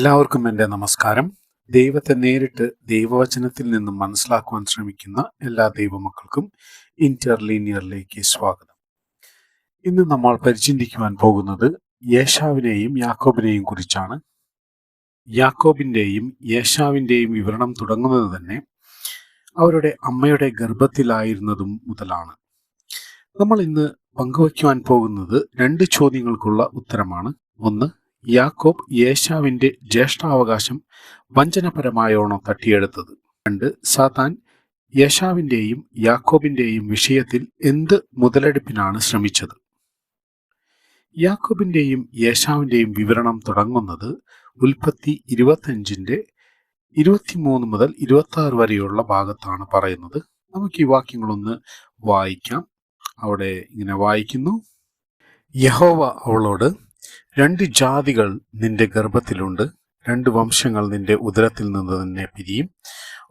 എല്ലാവർക്കും എന്റെ നമസ്കാരം. ദൈവത്തെ നേരിട്ട് ദൈവവചനത്തിൽ നിന്നും മനസ്സിലാക്കുവാൻ ശ്രമിക്കുന്ന എല്ലാ ദൈവമക്കൾക്കും ഇന്റർലീനിയറിലേക്ക് സ്വാഗതം. ഇന്ന് നമ്മൾ പരിചിന്തിക്കുവാൻ പോകുന്നത് യേശാവിനെയും യാക്കോബിനെയും കുറിച്ചാണ്. യാക്കോബിന്റെയും യേശാവിന്റെയും വിവരണം തുടങ്ങുന്നത് തന്നെ അവരുടെ അമ്മയുടെ ഗർഭത്തിലായിരുന്നതും മുതലാണ്. നമ്മൾ ഇന്ന് പങ്കുവയ്ക്കുവാൻ പോകുന്നത് രണ്ട് ചോദ്യങ്ങൾക്കുള്ള ഉത്തരമാണ്. ഒന്ന് യാക്കോബ് യേശാവിന്റെ ജ്യേഷ്ഠാവകാശം വഞ്ചനപരമായോണോ തട്ടിയെടുത്തത്? രണ്ട് സാത്താൻ യേശാവിന്റെയും യാക്കോബിന്റെയും വിഷയത്തിൽ എന്ത് മുതലെടുപ്പിനാണ് ശ്രമിച്ചത്? യാക്കോബിന്റെയും യേശാവിന്റെയും വിവരണം തുടങ്ങുന്നത് ഉൽപ്പത്തി ഇരുപത്തഞ്ചിന്റെ ഇരുപത്തിമൂന്ന് മുതൽ ഇരുപത്തി ആറ് വരെയുള്ള ഭാഗത്താണ് പറയുന്നത്. നമുക്ക് ഈ വാക്യങ്ങളൊന്ന് വായിക്കാം. അവിടെ ഇങ്ങനെ വായിക്കുന്നു. യഹോവ അവളോട് രണ്ട് ജാതികൾ നിന്റെ ഗർഭത്തിലുണ്ട് രണ്ട് വംശങ്ങൾ നിന്റെ ഉദരത്തിൽ നിന്ന് തന്നെ പിരിയും.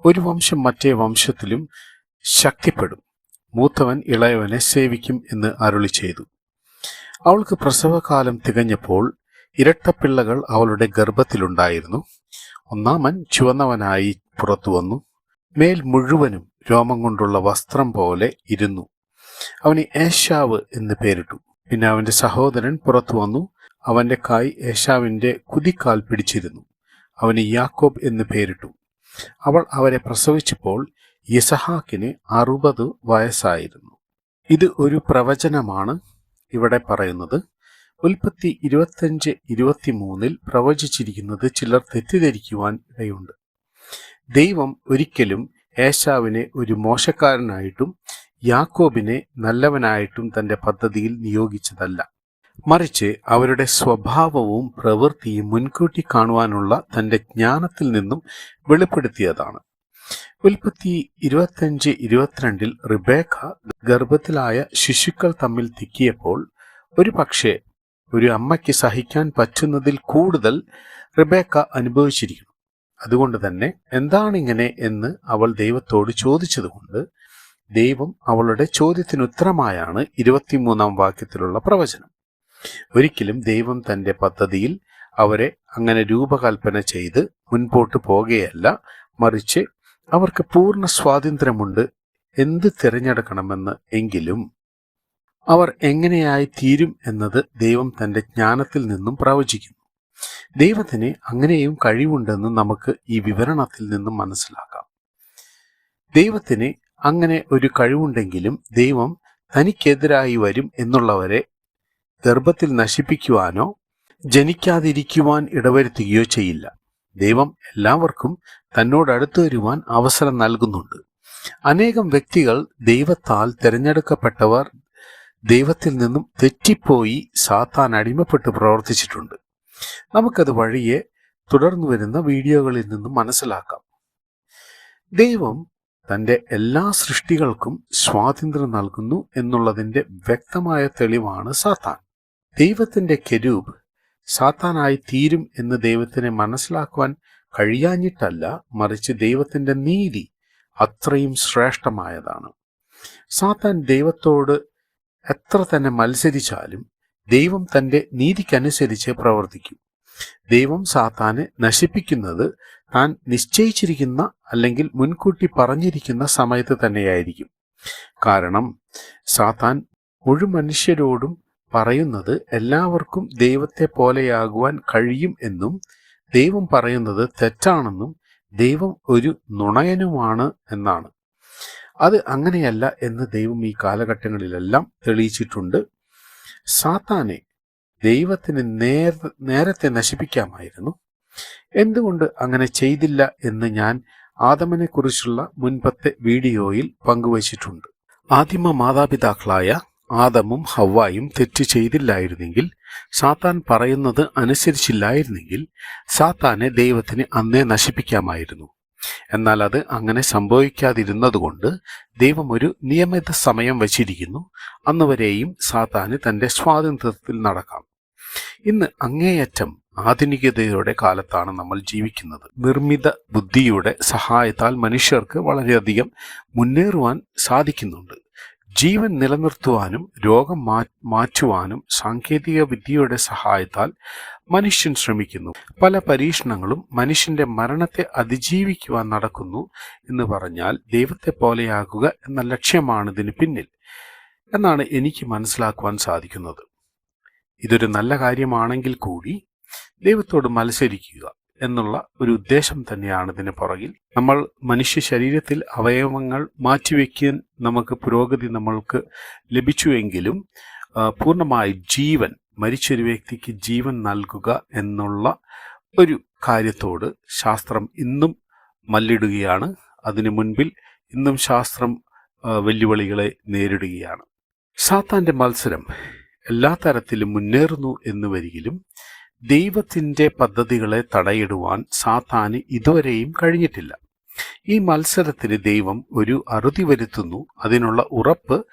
ഒരു വംശം മറ്റേ വംശത്തിലും ശക്തിപ്പെടും. മൂത്തവൻ ഇളയവനെ സേവിക്കും എന്ന് അരുളി ചെയ്തു. അവൾക്ക് പ്രസവകാലം തികഞ്ഞപ്പോൾ ഇരട്ടപ്പിള്ളകൾ അവളുടെ ഗർഭത്തിലുണ്ടായിരുന്നു. ഒന്നാമൻ ചുവന്നവനായി പുറത്തു വന്നു. മേൽ മുഴുവനും രോമം കൊണ്ടുള്ള വസ്ത്രം പോലെ ഇരുന്നു. അവന് ഏഷാവ് എന്ന് പേരിട്ടു. പിന്നെ അവന്റെ സഹോദരൻ പുറത്തു വന്നു. അവന്റെ കായ് ഏഷാവിന്റെ കുതിക്കാൽ പിടിച്ചിരുന്നു. അവന് യാക്കോബ് എന്ന് പേരിട്ടു. അവൾ അവരെ പ്രസവിച്ചപ്പോൾ യസഹാക്കിന് അറുപത് വയസ്സായിരുന്നു. ഇത് ഒരു പ്രവചനമാണ് ഇവിടെ പറയുന്നത്. ഉൽപ്പത്തി ഇരുപത്തഞ്ച് ഇരുപത്തിമൂന്നിൽ പ്രവചിച്ചിരിക്കുന്നത് ചിലർ തെറ്റിദ്ധരിക്കുവാൻ ഇടയുണ്ട്. ദൈവം ഒരിക്കലും ഏശാവിനെ ഒരു മോശക്കാരനായിട്ടും യാക്കോബിനെ നല്ലവനായിട്ടും തന്റെ പദ്ധതിയിൽ നിയോഗിച്ചതല്ല. മറിച്ച് അവരുടെ സ്വഭാവവും പ്രവൃത്തിയും മുൻകൂട്ടി കാണുവാനുള്ള തന്റെ ജ്ഞാനത്തിൽ നിന്നും വെളിപ്പെടുത്തിയതാണ്. ഉൽപ്പത്തി ഇരുപത്തഞ്ച് ഇരുപത്തിരണ്ടിൽ റിബേഖ ഗർഭത്തിലായ ശിശുക്കൾ തമ്മിൽ തിക്കിയപ്പോൾ ഒരു പക്ഷേ ഒരു അമ്മയ്ക്ക് സഹിക്കാൻ പറ്റുന്നതിൽ കൂടുതൽ റിബേക്ക അനുഭവിച്ചിരിക്കുന്നു. അതുകൊണ്ട് തന്നെ എന്താണിങ്ങനെ എന്ന് അവൾ ദൈവത്തോട് ചോദിച്ചതുകൊണ്ട് ദൈവം അവളുടെ ചോദ്യത്തിന് ഉത്തരമായാണ് ഇരുപത്തിമൂന്നാം വാക്യത്തിലുള്ള പ്രവചനം. ഒരിക്കലും ദൈവം തന്റെ പദ്ധതിയിൽ അവരെ അങ്ങനെ രൂപകൽപ്പന ചെയ്ത് മുൻപോട്ട് പോകുകയല്ല മറിച്ച് അവർക്ക് പൂർണ സ്വാതന്ത്ര്യമുണ്ട്. എന്ത് തിരഞ്ഞെടുക്കണമെന്ന് എങ്കിലും അവർ എങ്ങനെയായി തീരും എന്നത് ദൈവം തന്റെ ജ്ഞാനത്തിൽ നിന്നും പ്രവചിക്കുന്നു ദൈവത്തിന് അങ്ങനെയും കഴിവുണ്ടെന്ന് നമുക്ക് ഈ വിവരണത്തിൽ നിന്നും മനസ്സിലാക്കാം. ദൈവത്തിന് അങ്ങനെ ഒരു കഴിവുണ്ടെങ്കിലും ദൈവം തനിക്കെതിരായി വരും എന്നുള്ളവരെ ഗർഭത്തിൽ നശിപ്പിക്കുവാനോ ജനിക്കാതിരിക്കുവാൻ ഇടവരുത്തുകയോ ചെയ്യില്ല. ദൈവം എല്ലാവർക്കും തന്നോട് വരുവാൻ അവസരം നൽകുന്നുണ്ട്. അനേകം വ്യക്തികൾ ദൈവത്താൽ തിരഞ്ഞെടുക്കപ്പെട്ടവർ ദൈവത്തിൽ നിന്നും തെറ്റിപ്പോയി സാത്താൻ അടിമപ്പെട്ട് പ്രവർത്തിച്ചിട്ടുണ്ട്. നമുക്കത് വഴിയെ തുടർന്നു വരുന്ന വീഡിയോകളിൽ നിന്നും മനസ്സിലാക്കാം. ദൈവം തന്റെ എല്ലാ സൃഷ്ടികൾക്കും സ്വാതന്ത്ര്യം നൽകുന്നു എന്നുള്ളതിന്റെ വ്യക്തമായ തെളിവാണ് സാത്താൻ. ദൈവത്തിന്റെ കെരൂബ് സാത്താനായി തീരും എന്ന് ദൈവത്തിനെ മനസ്സിലാക്കുവാൻ കഴിയാഞ്ഞിട്ടല്ല മറിച്ച് ദൈവത്തിന്റെ നീതി അത്രയും ശ്രേഷ്ഠമായതാണ്. സാത്താൻ ദൈവത്തോട് എത്ര തന്നെ മത്സരിച്ചാലും ദൈവം തന്റെ നീതിക്കനുസരിച്ച് പ്രവർത്തിക്കും. ദൈവം സാത്താനെ നശിപ്പിക്കുന്നത് താൻ നിശ്ചയിച്ചിരിക്കുന്ന അല്ലെങ്കിൽ മുൻകൂട്ടി പറഞ്ഞിരിക്കുന്ന സമയത്ത് തന്നെയായിരിക്കും. കാരണം സാത്താൻ മുഴുമനുഷ്യരോടും പറയുന്നത് എല്ലാവർക്കും ദൈവത്തെ പോലെയാകുവാൻ കഴിയും എന്നും ദൈവം പറയുന്നത് തെറ്റാണെന്നും ദൈവം ഒരു നുണയനുമാണ് എന്നാണ്. അത് അങ്ങനെയല്ല എന്ന് ദൈവം ഈ കാലഘട്ടങ്ങളിലെല്ലാം തെളിയിച്ചിട്ടുണ്ട്. സാത്താനെ ദൈവത്തിന് നേർ നേരത്തെ നശിപ്പിക്കാമായിരുന്നു. എന്തുകൊണ്ട് അങ്ങനെ ചെയ്തില്ല എന്ന് ഞാൻ ആദമനെ കുറിച്ചുള്ള മുൻപത്തെ വീഡിയോയിൽ പങ്കുവച്ചിട്ടുണ്ട്. ആദിമ മാതാപിതാക്കളായ ആദമും ഹവ്വായും തെറ്റ് ചെയ്തില്ലായിരുന്നെങ്കിൽ സാത്താൻ പറയുന്നത് അനുസരിച്ചില്ലായിരുന്നെങ്കിൽ സാത്താനെ ദൈവത്തിന് അന്നേ നശിപ്പിക്കാമായിരുന്നു. എന്നാൽ അത് അങ്ങനെ സംഭവിക്കാതിരുന്നതുകൊണ്ട് ദൈവം ഒരു നിയമിത സമയം വച്ചിരിക്കുന്നു. അന്നുവരെയും സാത്താന് തന്റെ സ്വാതന്ത്ര്യത്തിൽ നടക്കാം. ഇന്ന് അങ്ങേയറ്റം ആധുനികതയുടെ കാലത്താണ് നമ്മൾ ജീവിക്കുന്നത്. നിർമ്മിത ബുദ്ധിയുടെ സഹായത്താൽ മനുഷ്യർക്ക് വളരെയധികം മുന്നേറുവാൻ സാധിക്കുന്നുണ്ട്. ജീവൻ നിലനിർത്തുവാനും രോഗം മാറ്റുവാനും സാങ്കേതിക വിദ്യയുടെ സഹായത്താൽ മനുഷ്യൻ ശ്രമിക്കുന്നു. പല പരീക്ഷണങ്ങളും മനുഷ്യന്റെ മരണത്തെ അതിജീവിക്കുവാൻ നടക്കുന്നു എന്ന് പറഞ്ഞാൽ ദൈവത്തെ പോലെയാകുക എന്ന ലക്ഷ്യമാണ് ഇതിന് പിന്നിൽ. എന്നാണ് എനിക്ക് മനസ്സിലാക്കുവാൻ സാധിക്കുന്നത്. ഇതൊരു നല്ല കാര്യമാണെങ്കിൽ കൂടി ദൈവത്തോട് മത്സരിക്കുക. എന്നുള്ള ഒരു ഉദ്ദേശം തന്നെയാണ് ഇതിന് പുറകിൽ. നമ്മൾ മനുഷ്യ ശരീരത്തിൽ അവയവങ്ങൾ മാറ്റിവെക്കാൻ നമുക്ക് പുരോഗതി നമ്മൾക്ക് ലഭിച്ചുവെങ്കിലും പൂർണമായി ജീവൻ മരിച്ചൊരു വ്യക്തിക്ക് ജീവൻ നൽകുക എന്നുള്ള ഒരു കാര്യത്തോട് ശാസ്ത്രം ഇന്നും മല്ലിടുകയാണ്. അതിനു മുൻപിൽ ഇന്നും ശാസ്ത്രം വെല്ലുവിളികളെ നേരിടുകയാണ്. സാത്താന്റെ മത്സരം എല്ലാ തരത്തിലും മുന്നേറുന്നു എന്ന് വരികിലും ദൈവത്തിന്റെ പദ്ധതികളെ തടയിടുവാൻ സാത്താന് ഇതുവരെയും കഴിഞ്ഞിട്ടില്ല. ഈ മത്സരത്തിന് ദൈവം ഒരു അറുതി വരുത്തുന്നു. അതിനുള്ള ഉറപ്പ്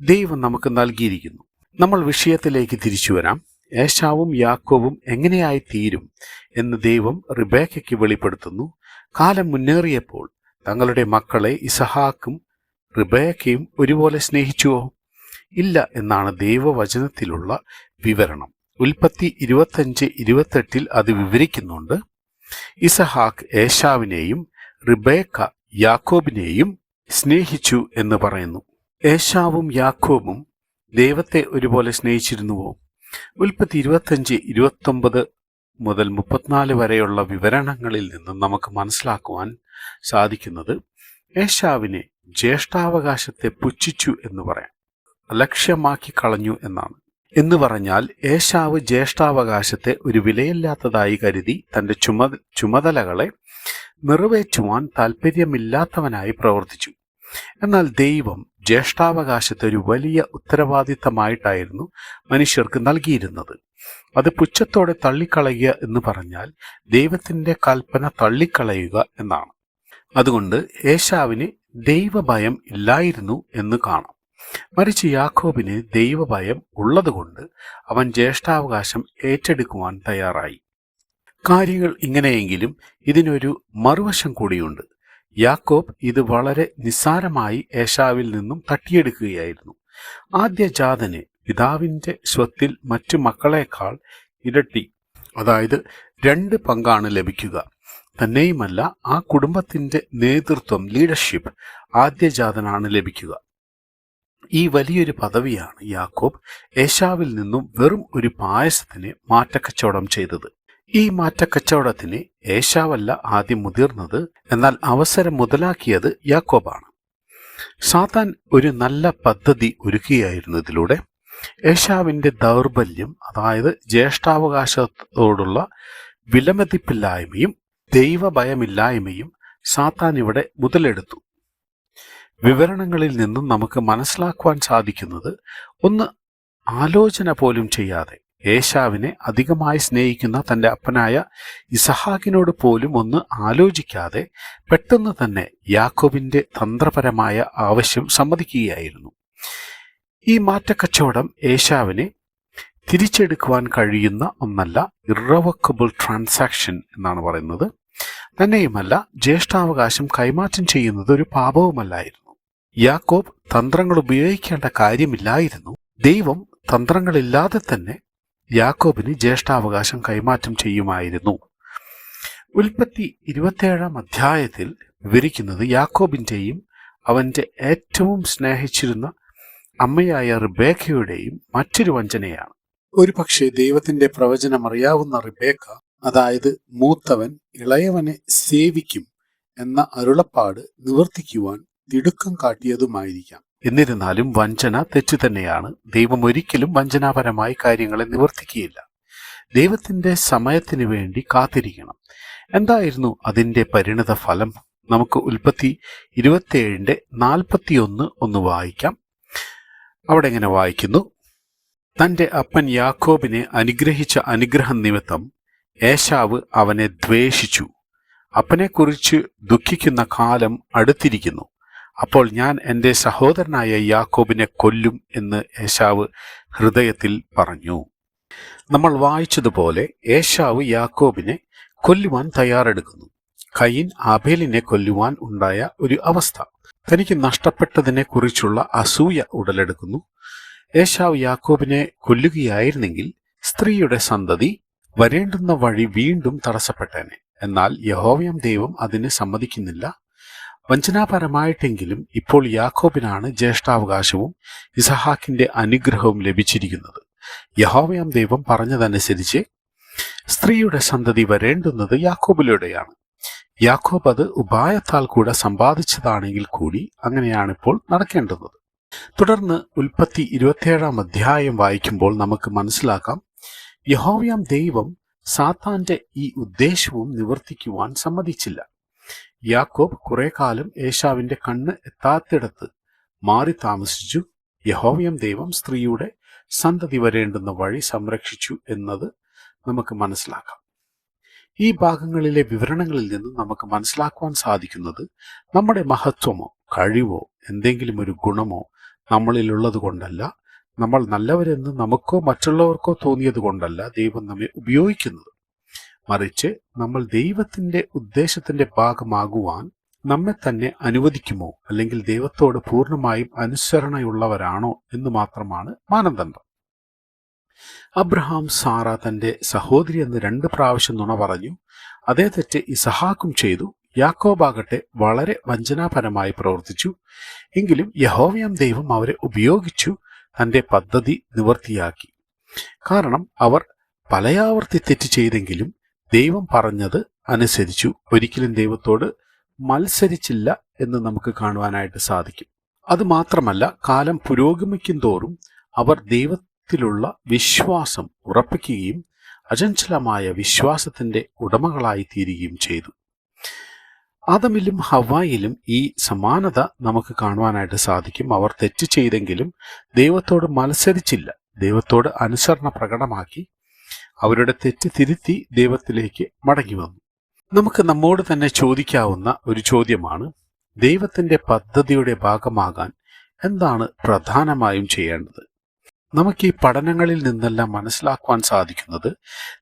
ദൈവം നമുക്ക് നൽകിയിരിക്കുന്നു. നമ്മൾ വിഷയത്തിലേക്ക് തിരിച്ചു വരാം. ഏശാവും യാക്കോവും എങ്ങനെയായി തീരും എന്ന് ദൈവം റിബേക്കയ്ക്ക് വെളിപ്പെടുത്തുന്നു. കാലം മുന്നേറിയപ്പോൾ തങ്ങളുടെ മക്കളെ ഇസഹാക്കും റിബേക്കയും ഒരുപോലെ സ്നേഹിച്ചുവോ? ഇല്ല എന്നാണ് ദൈവവചനത്തിലുള്ള വിവരണം. ഉൽപ്പത്തി ഇരുപത്തഞ്ച് ഇരുപത്തെട്ടിൽ അത് വിവരിക്കുന്നുണ്ട്. ഇസഹാക്ക് ഏഷാവിനെയും റിബേക്ക യാക്കോബിനെയും സ്നേഹിച്ചു എന്ന് പറയുന്നു. ഏഷാവും യാക്കോബും ദൈവത്തെ ഒരുപോലെ സ്നേഹിച്ചിരുന്നുവോ? ഉൽപ്പത്തി ഇരുപത്തഞ്ച് ഇരുപത്തൊമ്പത് മുതൽ മുപ്പത്തിനാല് വരെയുള്ള വിവരണങ്ങളിൽ നിന്ന് നമുക്ക് മനസ്സിലാക്കുവാൻ സാധിക്കുന്നത് ഏഷാവിനെ ജ്യേഷ്ഠാവകാശത്തെ പുച്ഛിച്ചു എന്ന് പറയാം. ലക്ഷ്യമാക്കി കളഞ്ഞു എന്നാണ്. എന്ന് പറഞ്ഞാൽ ഏശാവ് ജ്യേഷ്ഠാവകാശത്തെ ഒരു വിലയില്ലാത്തതായി കരുതി തന്റെ ചുമ ചുമതലകളെ നിറവേറ്റുവാൻ താല്പര്യമില്ലാത്തവനായി പ്രവർത്തിച്ചു. എന്നാൽ ദൈവം ജ്യേഷ്ഠാവകാശത്തെ ഒരു വലിയ ഉത്തരവാദിത്തമായിട്ടായിരുന്നു മനുഷ്യർക്ക് നൽകിയിരുന്നത്. അത് പുച്ഛത്തോടെ തള്ളിക്കളയുക എന്ന് പറഞ്ഞാൽ ദൈവത്തിന്റെ കൽപ്പന തള്ളിക്കളയുക എന്നാണ്. അതുകൊണ്ട് ഏശാവിന് ദൈവഭയം ഇല്ലായിരുന്നു എന്ന് കാണാം. മറിച്ച് യാക്കോബിന് ദൈവഭയം ഉള്ളതുകൊണ്ട് അവൻ ജ്യേഷ്ഠാവകാശം ഏറ്റെടുക്കുവാൻ തയ്യാറായി. കാര്യങ്ങൾ ഇങ്ങനെയെങ്കിലും ഇതിനൊരു മറുവശം കൂടിയുണ്ട്. യാക്കോബ് ഇത് വളരെ നിസ്സാരമായി ഏഷാവിൽ നിന്നും തട്ടിയെടുക്കുകയായിരുന്നു. ആദ്യ ജാതന് പിതാവിന്റെ സ്വത്തിൽ മറ്റു മക്കളെക്കാൾ ഇരട്ടി അതായത് രണ്ട് പങ്കാണ് ലഭിക്കുക. തന്നെയുമല്ല ആ കുടുംബത്തിന്റെ നേതൃത്വം ലീഡർഷിപ്പ് ആദ്യജാതനാണ് ലഭിക്കുക. ഈ വലിയൊരു പദവിയാണ് യാക്കോബ് ഏശാവിൽ നിന്നും വെറും ഒരു പായസത്തിന് മാറ്റക്കച്ചവടം ചെയ്തത്. ഈ മാറ്റക്കച്ചവടത്തിന് ഏശാവല്ല ആദ്യം മുതിർന്നത് എന്നാൽ അവസരം മുതലാക്കിയത് യാക്കോബാണ്. സാത്താൻ ഒരു നല്ല പദ്ധതി ഒരുക്കുകയായിരുന്നു ഇതിലൂടെ ഏശാവിന്റെ ദൗർബല്യം അതായത് ജ്യേഷ്ഠാവകാശത്തോടുള്ള വിലമതിപ്പില്ലായ്മയും ദൈവഭയമില്ലായ്മയും സാത്താൻ ഇവിടെ മുതലെടുത്തു. വിവരണങ്ങളിൽ നിന്നും നമുക്ക് മനസ്സിലാക്കുവാൻ സാധിക്കുന്നത് ഒന്ന് ആലോചന പോലും ചെയ്യാതെ ഏശാവിനെ അധികമായി സ്നേഹിക്കുന്ന തന്റെ അപ്പനായ ഇസഹാക്കിനോട് പോലും ഒന്ന് ആലോചിക്കാതെ പെട്ടെന്ന് തന്നെ യാക്കോബിന്റെ തന്ത്രപരമായ ആവശ്യം സമ്മതിക്കുകയായിരുന്നു. ഈ മാറ്റക്കച്ചവടം ഏശാവിനെ തിരിച്ചെടുക്കുവാൻ കഴിയുന്ന ഒന്നല്ല ഇറവക്കബിൾ ട്രാൻസാക്ഷൻ എന്നാണ് പറയുന്നത്. തന്നെയുമല്ല ജ്യേഷ്ഠാവകാശം കൈമാറ്റം ചെയ്യുന്നത് ഒരു പാപവുമല്ലായിരുന്നു. യാക്കോബ് തന്ത്രങ്ങൾ ഉപയോഗിക്കേണ്ട കാര്യമില്ലായിരുന്നു. ദൈവം തന്ത്രങ്ങളില്ലാതെ തന്നെ യാക്കോബിന് ജ്യേഷ്ഠാവകാശം കൈമാറ്റം ചെയ്യുമായിരുന്നു. ഉൽപ്പത്തി ഇരുപത്തിയേഴാം അധ്യായത്തിൽ വിവരിക്കുന്നത് യാക്കോബിന്റെയും അവന്റെ ഏറ്റവും സ്നേഹിച്ചിരുന്ന അമ്മയായ റിബേക്കയുടെയും മറ്റൊരു വഞ്ചനയാണ്. ഒരു പക്ഷേ ദൈവത്തിന്റെ പ്രവചനം അറിയാവുന്ന റിബേക്ക അതായത് മൂത്തവൻ ഇളയവനെ സേവിക്കും എന്ന അരുളപ്പാട് നിവർത്തിക്കുവാൻ തിടുക്കം കാട്ടിയതുമായിരിക്കാം. എന്നിരുന്നാലും വഞ്ചന തെറ്റു തന്നെയാണ്. ദൈവം ഒരിക്കലും വഞ്ചനാപരമായി കാര്യങ്ങളെ നിവർത്തിക്കുകയില്ല. ദൈവത്തിന്റെ സമയത്തിന് വേണ്ടി കാത്തിരിക്കണം. എന്തായിരുന്നു അതിന്റെ പരിണിത ഫലം? നമുക്ക് ഉൽപ്പത്തി ഇരുപത്തിയേഴിന്റെ നാൽപ്പത്തിയൊന്ന് ഒന്ന് വായിക്കാം. അവിടെ ഇങ്ങനെ വായിക്കുന്നു. തന്റെ അപ്പൻ യാക്കോബിനെ അനുഗ്രഹിച്ച അനുഗ്രഹം നിമിത്തം ഏശാവ് അവനെ ദ്വേഷിച്ചു. അപ്പനെക്കുറിച്ച് ദുഃഖിക്കുന്ന കാലം അടുത്തിരിക്കുന്നു. അപ്പോൾ ഞാൻ എന്റെ സഹോദരനായ യാക്കോബിനെ കൊല്ലും എന്ന് ഏശാവ് ഹൃദയത്തിൽ പറഞ്ഞു. നമ്മൾ വായിച്ചതുപോലെ ഏശാവ് യാക്കോബിനെ കൊല്ലുവാൻ തയ്യാറെടുക്കുന്നു. കയ്യൻ ആബേലിനെ കൊല്ലുവാൻ ഉണ്ടായ ഒരു അവസ്ഥ. തനിക്ക് നഷ്ടപ്പെട്ടതിനെ കുറിച്ചുള്ള അസൂയ ഉടലെടുക്കുന്നു. ഏശാവ് യാക്കോബിനെ കൊല്ലുകയായിരുന്നെങ്കിൽ സ്ത്രീയുടെ സന്തതി വരേണ്ടുന്ന വഴി വീണ്ടും തടസ്സപ്പെട്ടേനെ. എന്നാൽ യഹോവയം ദൈവം അതിന് സമ്മതിക്കുന്നില്ല. വഞ്ചനാപരമായിട്ടെങ്കിലും ഇപ്പോൾ യാക്കോബിനാണ് ജ്യേഷ്ഠാവകാശവും ഇസഹാക്കിന്റെ അനുഗ്രഹവും ലഭിച്ചിരിക്കുന്നത്. യഹോവയാം ദൈവം പറഞ്ഞതനുസരിച്ച് സ്ത്രീയുടെ സന്തതി വരേണ്ടുന്നത് യാക്കോബിലൂടെയാണ്. യാക്കോബ് അത് ഉപായത്താൽ കൂടെ സമ്പാദിച്ചതാണെങ്കിൽ കൂടി അങ്ങനെയാണിപ്പോൾ നടക്കേണ്ടത്. തുടർന്ന് ഉൽപ്പത്തി ഇരുപത്തിയേഴാം അധ്യായം വായിക്കുമ്പോൾ നമുക്ക് മനസ്സിലാക്കാം യഹോവയാം ദൈവം സാത്താന്റെ ഈ ഉദ്ദേശവും നിവർത്തിക്കുവാൻ സമ്മതിച്ചില്ല. യാക്കോബ് കുറെ കാലം ഏശാവിന്റെ കണ്ണ് എത്താത്തിടത്ത് മാറി താമസിച്ചു. യഹോവയം ദൈവം സ്ത്രീയുടെ സന്തതി വരേണ്ടുന്ന വഴി സംരക്ഷിച്ചു എന്നത് നമുക്ക് മനസ്സിലാക്കാം. ഈ ഭാഗങ്ങളിലെ വിവരണങ്ങളിൽ നിന്ന് നമുക്ക് മനസ്സിലാക്കുവാൻ സാധിക്കുന്നത് നമ്മുടെ മഹത്വമോ കഴിവോ എന്തെങ്കിലും ഒരു ഗുണമോ നമ്മളിലുള്ളത് കൊണ്ടല്ല. നമ്മൾ നല്ലവരെന്ന് നമുക്കോ മറ്റുള്ളവർക്കോ തോന്നിയത് കൊണ്ടല്ല ദൈവം നമ്മെ ഉപയോഗിക്കുന്നത്. മറിച്ച് നമ്മൾ ദൈവത്തിന്റെ ഉദ്ദേശത്തിന്റെ ഭാഗമാകുവാൻ നമ്മെ തന്നെ അനുവദിക്കുമോ? അല്ലെങ്കിൽ ദൈവത്തോട് പൂർണമായും അനുസരണയുള്ളവരാണോ എന്ന് മാത്രമാണ് മാനദണ്ഡം. അബ്രഹാം സാറ തന്റെ സഹോദരി എന്ന് രണ്ട് പ്രാവശ്യം നുണ പറഞ്ഞു. അതേ തെറ്റ് ഇസഹാക്കും ചെയ്തു. യാക്കോബാകട്ടെ വളരെ വഞ്ചനാപരമായി പ്രവർത്തിച്ചു. എങ്കിലും യഹോവയാം ദൈവം അവരെ ഉപയോഗിച്ചു തന്റെ പദ്ധതി നിവർത്തിയാക്കി. കാരണം അവർ പലയാവർത്തി തെറ്റ് ചെയ്തെങ്കിലും ദൈവം പറഞ്ഞത് അനുസരിച്ചു. ഒരിക്കലും ദൈവത്തോട് മത്സരിച്ചില്ല എന്ന് നമുക്ക് കാണുവാനായിട്ട് സാധിക്കും. അത് മാത്രമല്ല കാലം പുരോഗമിക്കും തോറും അവർ ദൈവത്തിലുള്ള വിശ്വാസം ഉറപ്പിക്കുകയും അചഞ്ചലമായ വിശ്വാസത്തിന്റെ ഉടമകളായി തീരുകയും ചെയ്തു. ആദമിലും ഹവായിലും ഈ സമാനത നമുക്ക് കാണുവാനായിട്ട് സാധിക്കും. അവർ തെറ്റ് ചെയ്തെങ്കിലും ദൈവത്തോട് മത്സരിച്ചില്ല. ദൈവത്തോട് അനുസരണ പ്രകടമാക്കി അവരുടെ തെറ്റ് തിരുത്തി ദൈവത്തിലേക്ക് മടങ്ങി വന്നു. നമുക്ക് നമ്മോട് തന്നെ ചോദിക്കാവുന്ന ഒരു ചോദ്യമാണ് ദൈവത്തിന്റെ പദ്ധതിയുടെ ഭാഗമാകാൻ എന്താണ് പ്രധാനമായും ചെയ്യേണ്ടത്? നമുക്ക് ഈ പഠനങ്ങളിൽ നിന്നെല്ലാം മനസ്സിലാക്കുവാൻ സാധിക്കുന്നത്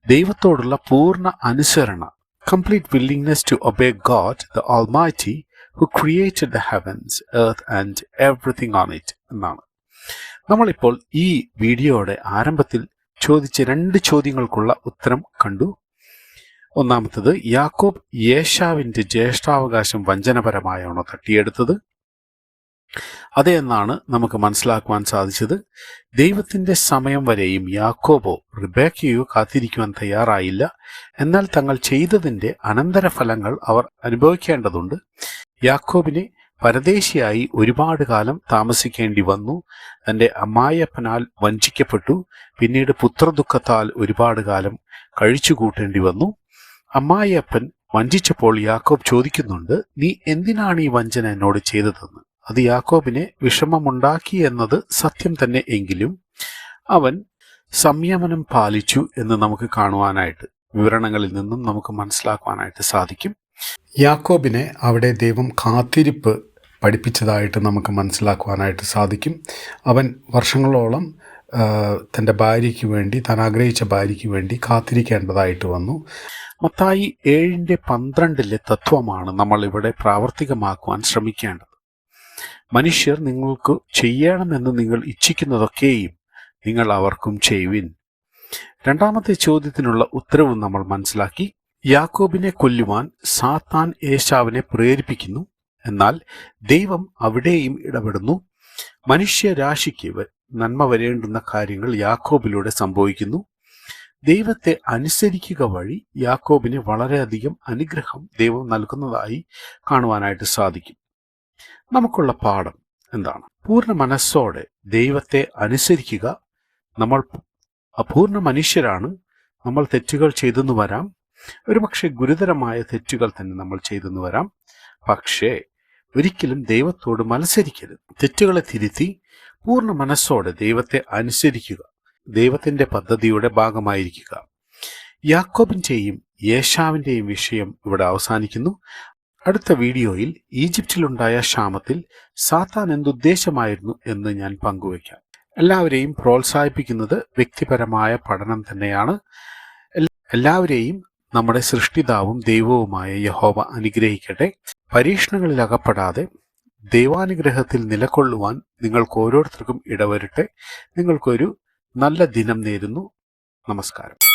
ദൈവത്തോടുള്ള പൂർണ അനുസരണ complete willingness to obey God the almighty who created the heavens earth and everything on it എന്നാണ്. നമ്മളിപ്പോൾ ഈ വീഡിയോയുടെ ആരംഭത്തിൽ ചോദിച്ച രണ്ട് ചോദ്യങ്ങൾക്കുള്ള ഉത്തരം കണ്ടു. ഒന്നാമത്തത് യാക്കോബ് യേശാവിന്റെ ജ്യേഷ്ഠാവകാശം വഞ്ചനപരമായാണോ തട്ടിയെടുത്തത്? അതെ എന്നാണ് നമുക്ക് മനസ്സിലാക്കുവാൻ സാധിച്ചത്. ദൈവത്തിന്റെ സമയം വരെയും യാക്കോബോ റിബേക്കയോ കാത്തിരിക്കുവാൻ തയ്യാറായില്ല. എന്നാൽ തങ്ങൾ ചെയ്തതിന്റെ അനന്തരഫലങ്ങൾ അവർ അനുഭവിക്കേണ്ടതുണ്ട്. യാക്കോബിനെ പരദേശിയായി ഒരുപാട് കാലം താമസിക്കേണ്ടി വന്നു. തന്റെ അമ്മായപ്പനാൽ വഞ്ചിക്കപ്പെട്ടു. പിന്നീട് പുത്രദുഃഖത്താൽ ഒരുപാട് കാലം കഴിച്ചു കൂട്ടേണ്ടി വന്നു. അമ്മായിയപ്പൻ വഞ്ചിച്ചപ്പോൾ യാക്കോബ് ചോദിക്കുന്നുണ്ട് നീ എന്തിനാണ് ഈ വഞ്ചന എന്നോട് ചെയ്തതെന്ന്? അത് യാക്കോബിനെ വിഷമമുണ്ടാക്കി എന്നത് സത്യം തന്നെ എങ്കിലും അവൻ സംയമനം പാലിച്ചു എന്ന് നമുക്ക് കാണുവാനായിട്ട് വിവരണങ്ങളിൽ നിന്നും നമുക്ക് മനസ്സിലാക്കുവാനായിട്ട് സാധിക്കും. യാക്കോബിനെ അവിടെ ദൈവം കാത്തിരിപ്പ് പഠിപ്പിച്ചതായിട്ട് നമുക്ക് മനസ്സിലാക്കുവാനായിട്ട് സാധിക്കും. അവൻ വർഷങ്ങളോളം തന്റെ ഭാര്യയ്ക്ക് വേണ്ടി താൻ ആഗ്രഹിച്ച ഭാര്യയ്ക്ക് വേണ്ടി കാത്തിരിക്കേണ്ടതായിട്ട് വന്നു. മത്തായി ഏഴിന്റെ പന്ത്രണ്ടിലെ തത്വമാണ് നമ്മൾ ഇവിടെ പ്രാവർത്തികമാക്കുവാൻ ശ്രമിക്കേണ്ടത്. മനുഷ്യർ നിങ്ങൾക്ക് ചെയ്യണമെന്ന് നിങ്ങൾ ഇച്ഛിക്കുന്നതൊക്കെയും നിങ്ങൾ അവർക്കും ചെയ്യുവിൻ. രണ്ടാമത്തെ ചോദ്യത്തിനുള്ള ഉത്തരവും നമ്മൾ മനസ്സിലാക്കി. യാക്കോബിനെ കൊല്ലുവാൻ സാത്താൻ ഏശാവിനെ പ്രേരിപ്പിക്കുന്നു. എന്നാൽ ദൈവം അവിടെയും ഇടപെടുന്നു. മനുഷ്യരാശിക്ക് നന്മ വരേണ്ടുന്ന കാര്യങ്ങൾ യാക്കോബിലൂടെ സംഭവിക്കുന്നു. ദൈവത്തെ അനുസരിക്കുക വഴി യാക്കോബിന് വളരെയധികം അനുഗ്രഹം ദൈവം നൽകുന്നതായി കാണുവാനായിട്ട് സാധിക്കും. നമുക്കുള്ള പാഠം എന്താണ്? പൂർണ മനസ്സോടെ ദൈവത്തെ അനുസരിക്കുക. നമ്മൾ അപൂർണ മനുഷ്യരാണ്. നമ്മൾ തെറ്റുകൾ ചെയ്തെന്ന് വരാം. ഒരുപക്ഷെ ഗുരുതരമായ തെറ്റുകൾ തന്നെ നമ്മൾ ചെയ്തെന്ന് വരാം. പക്ഷേ ഒരിക്കലും ദൈവത്തോട് മത്സരിക്കരുത്. തെറ്റുകളെ തിരുത്തി പൂർണ മനസ്സോടെ ദൈവത്തെ അനുസരിക്കുക. ദൈവത്തിന്റെ പദ്ധതിയുടെ ഭാഗമായിരിക്കുക. യാക്കോബിന്റെയും യേശാവിന്റെയും വിഷയം ഇവിടെ അവസാനിക്കുന്നു. അടുത്ത വീഡിയോയിൽ ഈജിപ്തിലുണ്ടായ ക്ഷാമത്തിൽ സാത്താൻ എന്തുദ്ദേശമായിരുന്നു എന്ന് ഞാൻ പങ്കുവയ്ക്കാം. എല്ലാവരെയും പ്രോത്സാഹിപ്പിക്കുന്നത് വ്യക്തിപരമായ പഠനം തന്നെയാണ്. എല്ലാവരെയും നമ്മുടെ സൃഷ്ടിതാവും ദൈവവുമായ യഹോവ അനുഗ്രഹിക്കട്ടെ. പരീക്ഷണങ്ങളിൽ അകപ്പെടാതെ ദൈവാനുഗ്രഹത്തിൽ നിലകൊള്ളുവാൻ നിങ്ങൾക്ക് ഓരോരുത്തർക്കും ഇടവരട്ടെ. നിങ്ങൾക്കൊരു നല്ല ദിനം നേരുന്നു. നമസ്കാരം.